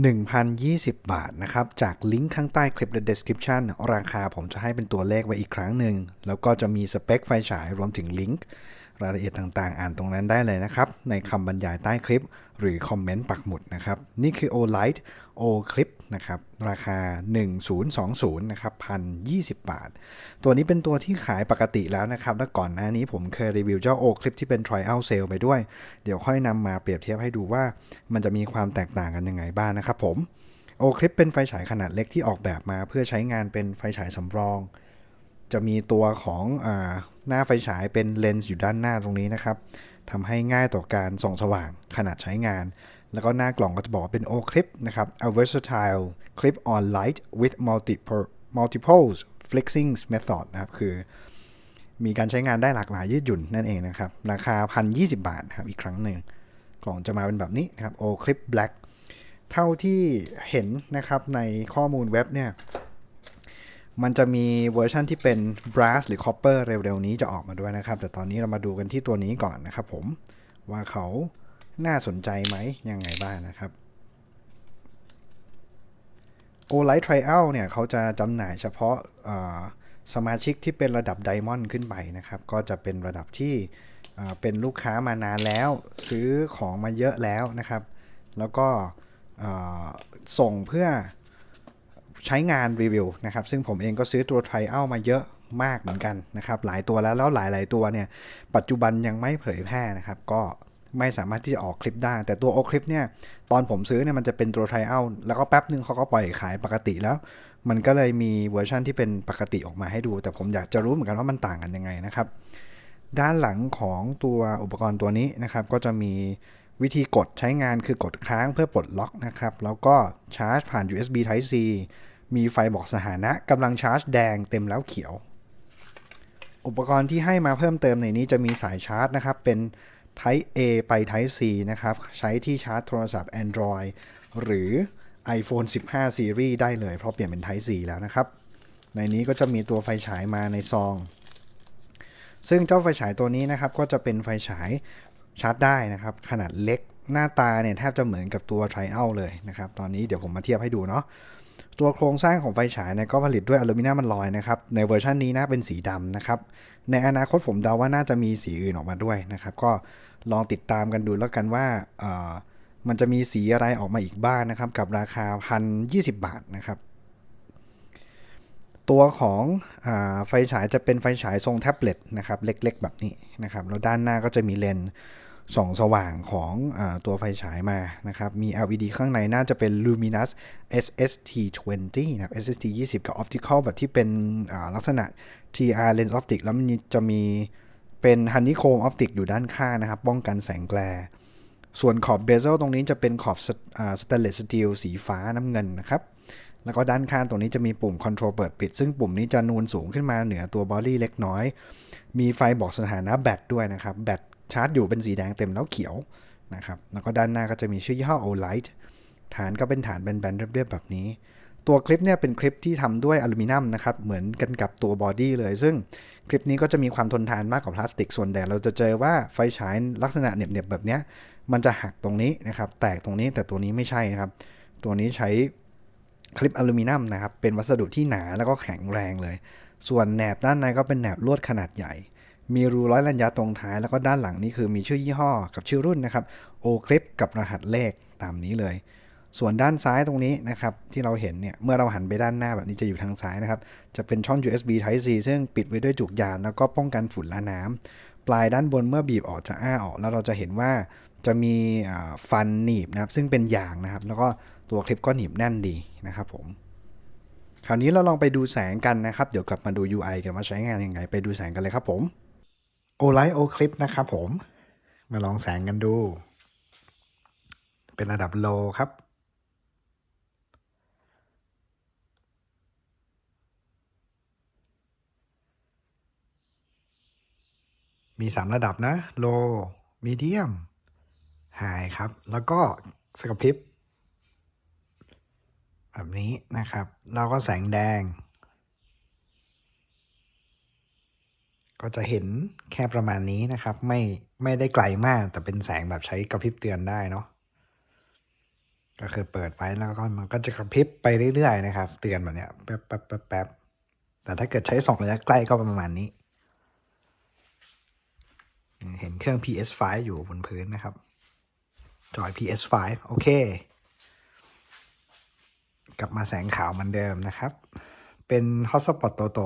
1,020 บาทนะครับ จากลิงก์ข้างใต้คลิปและ description ราคาผมจะให้เป็นตัวเลขไว้อีกครั้งหนึ่ง แล้วก็จะมีสเปคไฟฉายรวมถึงลิงก์ รายละเอียดต่างๆ อ่านตรงนั้นได้เลยนะครับ ในคำบรรยายใต้คลิป หรือคอมเมนต์ปักหมุดนะครับ นี่คือ Olight O Clip นะครับ ราคา 1020 นะครับ 1,020 บาท ตัวนี้เป็นตัวที่ขายปกติแล้วนะครับ และก่อนหน้านี้ผมเคยรีวิวเจ้า O Clip ที่เป็น Trial Sale ไปด้วย เดี๋ยวค่อยนำมาเปรียบเทียบให้ดูว่า มันจะมีความแตกต่างกันยังไงบ้างนะครับผมโอคลิปเป็นไฟฉายขนาดเล็กที่ออกแบบมาเพื่อใช้งานเป็นไฟฉายสำรอง จะมีตัวของอ หน้าไฟฉายเป็นเลนส์อยู่ด้านหน้าตรงนี้นะครับทำให้ง่ายต่อการส่องสว่างขนาดใช้งาน แล้วก็หน้ากล่องก็จะบอกว่าเป็น O clip นะครับ a versatile clip on light with multiple multiple flexing method นะครับ คือมีการใช้งานได้หลากหลายยืดหยุ่นนั่นเองนะครับ ราคา 1,020 บาทครับอีกครั้งหนึ่ง กล่องจะมาเป็นแบบนี้นะครับ O clip black เท่าที่เห็นนะครับในข้อมูลเว็บเนี่ย มันจะมีเวอร์ชันที่เป็น brass หรือ copper เร็วๆ นี้จะออกมาด้วยนะครับ แต่ตอนนี้เรามาดูกันที่ตัวนี้ก่อนนะครับผม ว่าเขาน่าสนใจไหมยังไงบ้างนะครับ o l i g h t Trial เนี่ยเขาจะจำหน่ายเฉพาะสมาชิกที่เป็นระดับไดมอนด์ขึ้นไปนะครับ ก็จะเป็นระดับที่เป็นลูกค้ามานานแล้ว ซื้อของมาเยอะแล้วนะครับ แล้วก็ส่งเพื่อ ใช้งานรีวิวนะครับ ซึ่งผมเองก็ซื้อตัว Trial มาเยอะมากเหมือนกันนะครับ หลายตัวแล้วแล้วหลาย ๆ ตัวเนี่ย ปัจจุบันยังไม่เผยแพร่นะครับ ก็ไม่สามารถที่จะออกคลิปได้ แต่ตัวโอคลิปเนี่ย ตอนผมซื้อเนี่ยมันจะเป็นตัว Trial แล้วก็แป๊บนึงเขาก็ปล่อยขายปกติแล้ว มันก็เลยมีเวอร์ชันที่เป็นปกติออกมาให้ดู แต่ผมอยากจะรู้เหมือนกันว่ามันต่างกันยังไงนะครับ ด้านหลังของตัวอุปกรณ์ตัวนี้นะครับ ก็จะมีวิธีกดใช้งานคือกดค้างเพื่อปลดล็อกนะครับ แล้วก็ชาร์จผ่าน USB Type C มีไฟบอกสถานะกำลังชาร์จแดงเต็มแล้วเขียว อุปกรณ์ที่ให้มาเพิ่มเติมในนี้จะมีสายชาร์จนะครับ เป็น Type A ไป Type C นะครับ ใช้ที่ชาร์จโทรศัพท์ Android หรือ iPhone 15 Series ได้เลย เพราะเปลี่ยนเป็น Type C แล้วนะครับ ในนี้ก็จะมีตัวไฟฉายมาในซอง ซึ่งเจ้าไฟฉายตัวนี้นะครับ ก็จะเป็นไฟฉายชาร์จได้นะครับ ขนาดเล็กหน้าตาเนี่ยแทบจะเหมือนกับตัว Trial เลยนะครับ ตอนนี้เดี๋ยวผมมาเทียบให้ดูเนาะ ตัวโครงสร้างของไฟฉายเนี่ยก็ผลิตด้วยอลูมิเนียมมันลอยนะครับ ในเวอร์ชันนี้นะเป็นสีดำนะครับ ในอนาคตผมเดาว่าน่าจะมีสีอื่นออกมาด้วยนะครับ ก็ลองติดตามกันดูแล้วกันว่ามันจะมีสีอะไรออกมาอีกบ้างนะครับ กับราคา1,020บาทนะครับ ตัวของอไฟฉายจะเป็นไฟฉายทรงแท็บเล็ตนะครับ เล็กๆ แบบนี้นะครับ แล้วด้านหน้าก็จะมีเลนส์ ส่องสว่างของอตัวไฟฉายมานะครับ มี LED ข้างในน่าจะเป็น Luminous SST 20 นะครับ SST 20 กับ Optical แบบที่เป็นลักษณะ TR Lens Optic แล้วมันจะมีเป็น Honeycomb Optic อยู่ด้านข้างนะครับ ป้องกันแสงแกลส่วนขอบเบเซลตรงนี้จะเป็นขอบสแตนเลสสตีลสีฟ้าน้ำเงินนะครับ แล้วก็ด้านข้างตรงนี้จะมีปุ่ม Control เปิดปิด ซึ่งปุ่มนี้จะนูนสูงขึ้นมาเหนือตัวบอดี้เล็กน้อย มีไฟบอกสถานะแบตด้วยนะครับ แบต ชาร์จอยู่เป็นสีแดงเต็มแล้วเขียวนะครับ แล้วก็ด้านหน้าก็จะมีชื่อยี่ห้อ Olight ฐานก็เป็นฐานแบนๆเรียบๆแบบนี้ ตัวคลิปเนี่ยเป็นคลิปที่ทำด้วยอลูมิเนียมนะครับ เหมือนกันกับตัวบอดี้เลย ซึ่งคลิปนี้ก็จะมีความทนทานมากกว่าพลาสติก ส่วนแดดเราจะเจอว่าไฟฉายลักษณะเหน็บๆแบบเนี้ยมันจะหักตรงนี้นะครับ แตกตรงนี้แต่ตัวนี้ไม่ใช่นะครับ ตัวนี้ใช้คลิปอลูมิเนียมนะครับ เป็นวัสดุที่หนาแล้วก็แข็งแรงเลย ส่วนแหนบด้านในก็เป็นแหนบลวดขนาดใหญ่ มีรูร้อยลัญญาตรงท้าย แล้วก็ด้านหลังนี่คือมีชื่อยี่ห้อกับชื่อรุ่นนะครับ O clip กับรหัสเลขตามนี้เลย ส่วนด้านซ้ายตรงนี้นะครับที่เราเห็นเนี่ยเมื่อเราหันไปด้านหน้าแบบนี้จะอยู่ทางซ้ายนะครับจะเป็นช่อง USB Type C ซึ่งปิดไว้ด้วยจุกยางแล้วก็ป้องกันฝุ่นและน้ำปลายด้านบนเมื่อบีบออกจะอ้าออก แล้วเราจะเห็นว่าจะมีฟันหนีบนะครับซึ่งเป็นยางนะครับแล้วก็ตัวคลิปก็หนีบแน่นดีนะครับผมคราวนี้เราลองไปดูแสงกันนะครับ เดี๋ยวกลับมาดู UI กันว่าใช้งานยังไง ไปดูแสงกันเลยครับผม o l i g h t O Clip นะครับผม มาลองแสงกันดู เป็นระดับ low ครับ มี3ระดับนะ low medium high ครับ แล้วก็สกพริบแบบนี้นะครับ แล้วก็แสงแดง ก็จะเห็นแค่ประมาณนี้นะครับ ไม่ไม่ได้ไกลมากแต่เป็นแสงแบบใช้กระพริบเตือนได้เนาะก็คือเปิดไว้แล้วก็มันก็จะกระพริบไปเรื่อยๆนะครับ เตือนแบบเนี้ยแป๊บแป๊บแป๊บแป๊บแต่ถ้าเกิดใช้สองระยะใกล้ก็ประมาณนี้ เห็นเครื่อง PS5 อยู่บนพื้นนะครับ จอย PS5 โอเค กลับมาแสงขาวเหมือนเดิมนะครับ เป็น Hotspot โตโต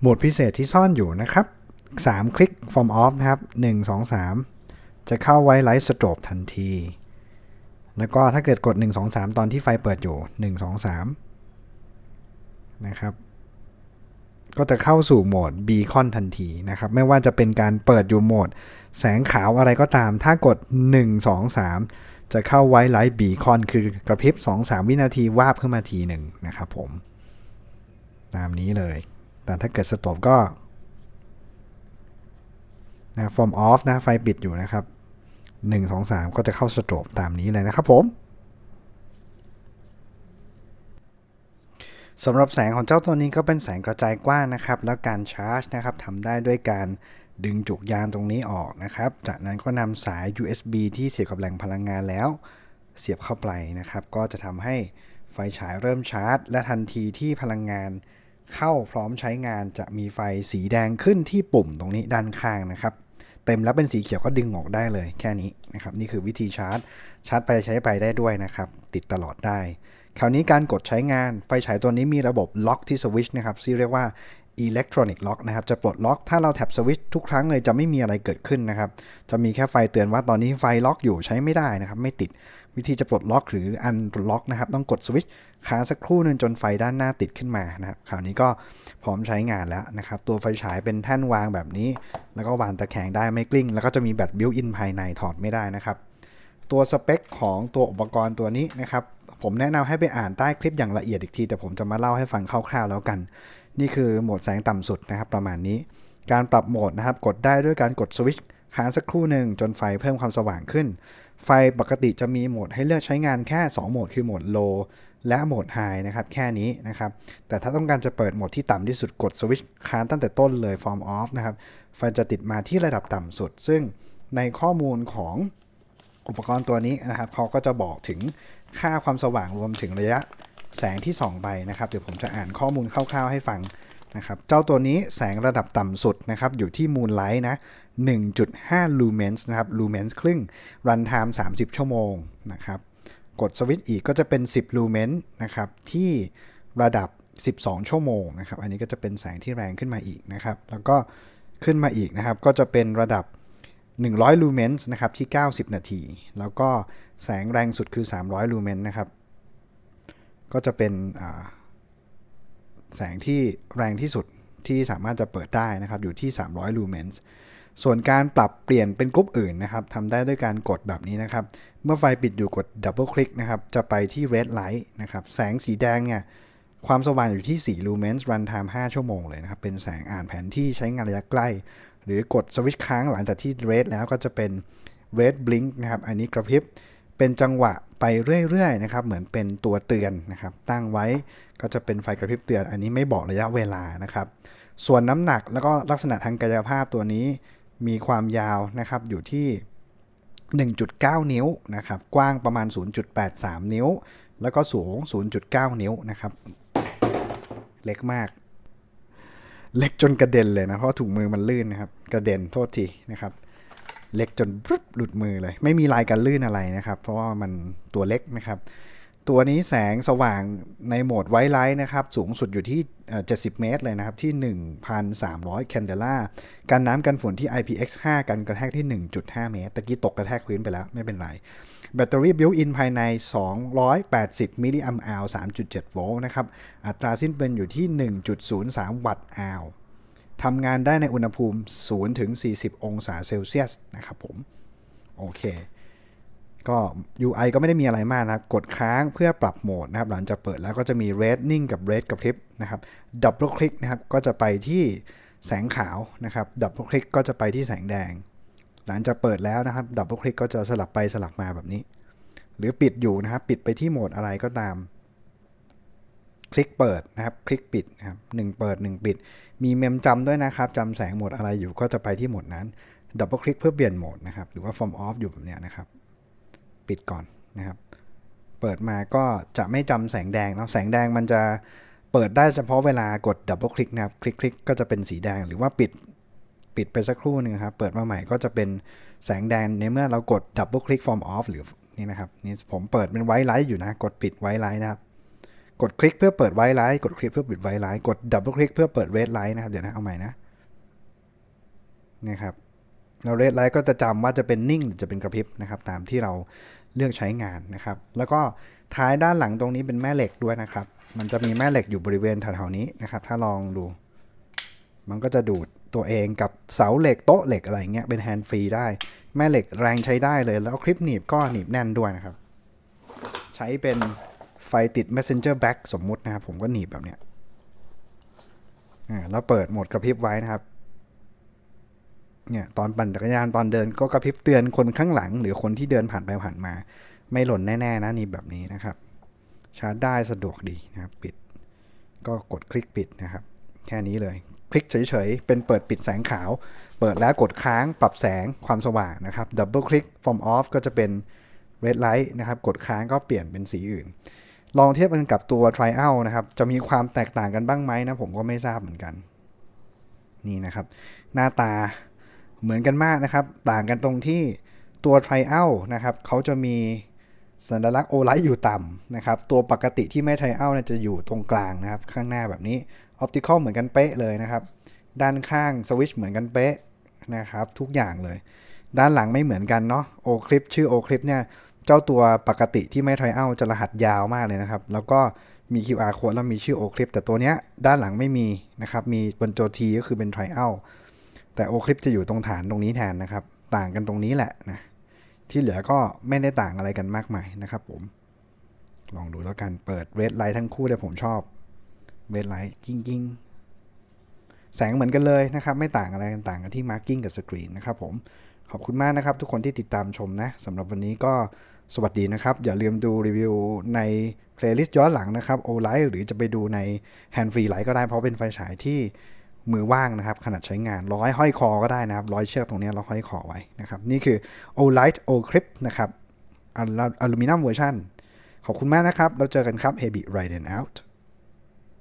โหมดพิเศษที่ซ่อนอยู่นะครับ 3 คลิก Form Off นะครับ 1 2 3 จะเข้าไว้ไลท์สโตรบทันที แล้วก็ถ้าเกิดกด 1 2 3 ตอนที่ไฟเปิดอยู่ 1 2 3 นะครับ ก็จะเข้าสู่โหมด Beacon ทันทีนะครับ ไม่ว่าจะเป็นการเปิดอยู่โหมด แสงขาวอะไรก็ตาม ถ้ากด 1 2 3 จะเข้าไว้ไลท์ Beacon คือกระพริบ 2-3 วินาทีวาบขึ้นมาทีหนึ่งนะครับผม ตามนี้เลย แต่ถ้าเกิดสต็อปก็นะ form off นะ ไฟปิดอยู่นะครับ 1 2 3 ก็จะเข้าสโตรบตามนี้เลยนะครับผมสำหรับแสงของเจ้าตัวนี้ก็เป็นแสงกระจายกว้างนะครับ แล้วการชาร์จนะครับทำได้ด้วยการดึงจุกยางตรงนี้ออกนะครับ จากนั้นก็นำสาย USB ที่เสียบกับแหล่งพลังงานแล้ว เสียบเข้าไปนะครับ ก็จะทำให้ไฟฉายเริ่มชาร์จ และทันทีที่พลังงาน เข้าพร้อมใช้งานจะมีไฟสีแดงขึ้นที่ปุ่มตรงนี้ด้านข้างนะครับ เต็มแล้วเป็นสีเขียวก็ดึงออกได้เลยแค่นี้นะครับ นี่คือวิธีชาร์จ ชาร์จไปใช้ไปได้ด้วยนะครับ ติดตลอดได้ คราวนี้การกดใช้งานไฟฉายตัวนี้มีระบบล็อกที่สวิตช์นะครับที่เรียกว่า Electronic Lock นะครับจะปลดล็อกถ้าเราแท็บสวิตช์ทุกครั้งเลยจะไม่มีอะไรเกิดขึ้นนะครับ จะมีแค่ไฟเตือนว่าตอนนี้ไฟล็อกอยู่ใช้ไม่ได้นะครับ ไม่ติด วิธีจะปลดล็อกหรืออันล็อกนะครับ ต้องกดสวิตช์ค้างสักครู่นึงจนไฟด้านหน้าติดขึ้นมานะครับคราวนี้ก็พร้อมใช้งานแล้วนะครับ ตัวไฟฉายเป็นแท่นวางแบบนี้ แล้วก็วางตะแคงได้ไม่กลิ้ง แล้วก็จะมีแบตบิวอินภายในถอดไม่ได้นะครับ ตัวสเปคของตัวอุปกรณ์ตัวนี้นะครับ ผมแนะนำให้ไปอ่านใต้คลิปอย่างละเอียดอีกที แต่ผมจะมาเล่าให้ฟังคร่าวๆแล้วกัน นี่คือโหมดแสงต่ำสุดนะครับ ประมาณนี้ การปรับโหมดนะครับ กดได้ด้วยการกดสวิตช์ ค้างสักครู่หนึ่งจนไฟเพิ่มความสว่างขึ้น ไฟปกติจะมีโหมดให้เลือกใช้งานแค่ 2 โหมดคือโหมด low และโหมด high นะครับ แค่นี้นะครับ แต่ถ้าต้องการจะเปิดโหมดที่ต่ำที่สุดกดสวิตช์ค้างตั้งแต่ต้นเลย form off นะครับ ไฟจะติดมาที่ระดับต่ำสุด ซึ่งในข้อมูลของอุปกรณ์ตัวนี้นะครับเขาก็จะบอกถึงค่าความสว่างรวมถึงระยะแสงที่ส่องไปนะครับ เดี๋ยวผมจะอ่านข้อมูลคร่าวๆให้ฟัง นะครับเจ้าตัวนี้แสงระดับต่ำสุดนะครับอยู่ที่ Moonlight นะ 1.5 lumens นะครับ lumens ครึ่ง run time 30 ชั่วโมงนะครับกดสวิตช์อีกก็จะเป็น 10 lumens นะครับที่ระดับ 12 ชั่วโมงนะครับอันนี้ก็จะเป็นแสงที่แรงขึ้นมาอีกนะครับแล้วก็ขึ้นมาอีกนะครับก็จะเป็นระดับ 100ลูเมนส์นะครับที่ 90 นาที แล้วก็แสงแรงสุดคือ 300ลูเมนส์นะครับก็จะเป็น แสงที่แรงที่สุดที่สามารถจะเปิดได้นะครับอยู่ที่ 300 ลูเมนส์ส่วนการปรับเปลี่ยนเป็นกรุ๊ปอื่นนะครับทำได้ด้วยการกดแบบนี้นะครับ เมื่อไฟปิดอยู่กดดับเบิลคลิกนะครับจะไปที่ red light นะครับแสงสีแดงเนี่ยความสว่างอยู่ที่ 4 ลูเมนส์ run time 5ชั่วโมงเลยนะครับ เป็นแสงอ่านแผนที่ใช้งานระยะใกล้ หรือกดสวิตช์ค้างหลังจากที่ red แล้วก็จะเป็น red blink นะครับ อันนี้กระพริบ เป็นจังหวะไปเรื่อยๆนะครับ เหมือนเป็นตัวเตือนนะครับ ตั้งไว้ก็จะเป็นไฟกระพริบเตือน อันนี้ไม่บอกระยะเวลานะครับ ส่วนน้ำหนักแล้วก็ลักษณะทางกายภาพตัวนี้มีความยาวนะครับอยู่ที่ 1.9 นิ้วนะครับ กว้างประมาณ 0.83 นิ้ว แล้วก็สูง 0.9 นิ้วนะครับ เล็กมาก เล็กจนกระเด็นเลยนะ เพราะถุงมือมันลื่นนะครับ กระเด็นโทษทีนะครับ เล็กจนปุ๊บหลุดมือเลย ไม่มีลายการลื่นอะไรนะครับ เพราะว่ามันตัวเล็กนะครับ ตัวนี้แสงสว่างในโหมดไวท์ไลท์นะครับ สูงสุดอยู่ที่ 70 เมตรเลยนะครับ ที่ 1,300 แคนเดล่ากันน้ำกันฝนที่ IPX5 กันกระแทกที่ 1.5 เมตร ตะกี้ตกกระแทกพื้นไปแล้วไม่เป็นไร แบตเตอรี่บิวอินภายใน 280 มิลลิแอมป์อาว3.7 โวลต์นะครับ อัตราสิ้นเปลืองอยู่ที่ 1.03 วัตต์อาว ทำงานได้ในอุณหภูมิ 0 ถึง 40 องศาเซลเซียสนะครับผม โอเค ก็ UI ก็ไม่ได้มีอะไรมากนะครับ กดค้างเพื่อปรับโหมดนะครับ หลังจากเปิดแล้วก็จะมี red นิ่งกับ red กระพริบนะครับ ดับเบิลคลิกนะครับ ก็จะไปที่แสงขาวนะครับ ดับเบิลคลิกก็จะไปที่แสงแดง หลังจากเปิดแล้วนะครับ ดับเบิลคลิกก็จะสลับไปสลับมาแบบนี้ หรือปิดอยู่นะครับ ปิดไปที่โหมดอะไรก็ตาม คลิกเปิดนะครับ คลิกปิดนะครับหนึ่งเปิด 1 ปิด มีเมมจำด้วยนะครับจำแสงโหมดอะไรอยู่ก็จะไปที่โหมดนั้นดับเบิลคลิกเพื่อเปลี่ยนโหมดนะครับ หรือว่า Form Off อยู่แบบเนี้ยนะครับ ปิดก่อนนะครับ เปิดมาก็จะไม่จำแสงแดงเนาะแสงแดงมันจะเปิดได้เฉพาะเวลากดดับเบิลคลิกนะครับ คลิกคลิกก็จะเป็นสีแดงหรือว่าปิดปิดไปสักครู่หนึงครับ เปิดมาใหม่ก็จะเป็นแสงแดงในเมื่อเรากดดับเบิลคลิก Form Off หรือนี่นะครับนี่ผมเปิดเป็นไวท์ไลท์อยู่นะ กดปิดไวท์ไลท์นะครับ กดคลิกเพื่อเปิดไวท์ไลท์กดคลิกเพื่อปิดไวท์ไลท์กดดับเบิลคลิกเพื่อเปิดเรดไลท์นะครับ เดี๋ยวนะเอาใหม่นะนะครับเราเรดไลท์ก็จะจำว่าจะเป็นนิ่งหรือจะเป็นกระพริบนะครับ ตามที่เราเลือกใช้งานนะครับ แล้วก็ท้ายด้านหลังตรงนี้เป็นแม่เหล็กด้วยนะครับ มันจะมีแม่เหล็กอยู่บริเวณแถวๆนี้นะครับ ถ้าลองดู มันก็จะดูดตัวเองกับเสาเหล็กโต๊ะเหล็กอะไรเงี้ยเป็นแฮนด์ฟรีได้ แม่เหล็กแรงใช้ได้เลย แล้วคลิปหนีบก็หนีบแน่นด้วยนะครับ ใช้เป็น ไฟติด messenger back สมมุตินะครับ ผมก็หนีบแบบเนี้ยแล้วเปิดโหมดกระพริบไว้นะครับ เนี่ยตอนปั่นจักรยานตอนเดินก็กระพริบเตือนคนข้างหลัง หรือคนที่เดินผ่านไปผ่านมา ไม่หล่นแน่ๆนะนี่แบบนี้นะครับ ชาร์จได้สะดวกดีนะครับ ปิด ก็กดคลิกปิดนะครับ แค่นี้เลย คลิกเฉยๆ เป็นเปิดปิดแสงขาว เปิดแล้วกดค้างปรับแสงความสว่างนะครับดับเบิลคลิก from off ก็จะเป็น red light นะครับ กดค้างก็เปลี่ยนเป็นสีอื่น ลองเทียบกันกับตัว trial นะครับ จะมีความแตกต่างกันบ้างไหมนะผมก็ไม่ทราบเหมือนกัน นี่นะครับ หน้าตาเหมือนกันมากนะครับ ต่างกันตรงที่ตัว trial นะครับเขาจะมีสัญลักษณ์ o light อยู่ต่ำนะครับ ตัวปกติที่ไม่ trial เนี่ยจะอยู่ตรงกลางนะครับ ข้างหน้าแบบนี้ optical เหมือนกันเป๊ะเลยนะครับ ด้านข้างสวิชเหมือนกันเป๊ะนะครับ ทุกอย่างเลย ด้านหลังไม่เหมือนกันเนาะ o clip ชื่อ o clip เนี่ย เจ้าตัวปกติที่ไม่ trial จะรหัสยาวมากเลยนะครับ แล้วก็มี QR code แล้วมีชื่อ o clip แต่ตัวเนี้ยด้านหลังไม่มีนะครับ มีบนตัว T ก็คือเป็น trial แต่ o clip จะอยู่ตรงฐานตรงนี้แทนนะครับ ต่างกันตรงนี้แหละนะ ที่เหลือก็ไม่ได้ต่างอะไรกันมากมายนะครับผม ลองดูแล้วกันเปิด red light ทั้งคู่เลยผมชอบ red light กิ้งกิ้งแสงเหมือนกันเลยนะครับ ไม่ต่างอะไรกันต่างกันที่ marking กับ screen นะครับผมขอบคุณมากนะครับทุกคนที่ติดตามชมนะสำหรับวันนี้ก็ สวัสดีนะครับ อย่าลืมดูรีวิวในเพลย์ลิสต์ย้อนหลังนะครับโอไลท์หรือจะไปดูใน h a n d ์ฟรีไลท์ก็ได้เพราะเป็นไฟฉายที่มือว่างนะครับ ขนาดใช้งานร้อยห้อยคอก็ได้นะครับ ร้อยเชือกตรงนี้เราห้อยคอไว้นะครับ นี่คือ o l i g h t o c r i p นะครับอลูมิเนียมเวอร์ชันขอบคุณมากนะครับเราเจอกันครับ Heavy Ride n Out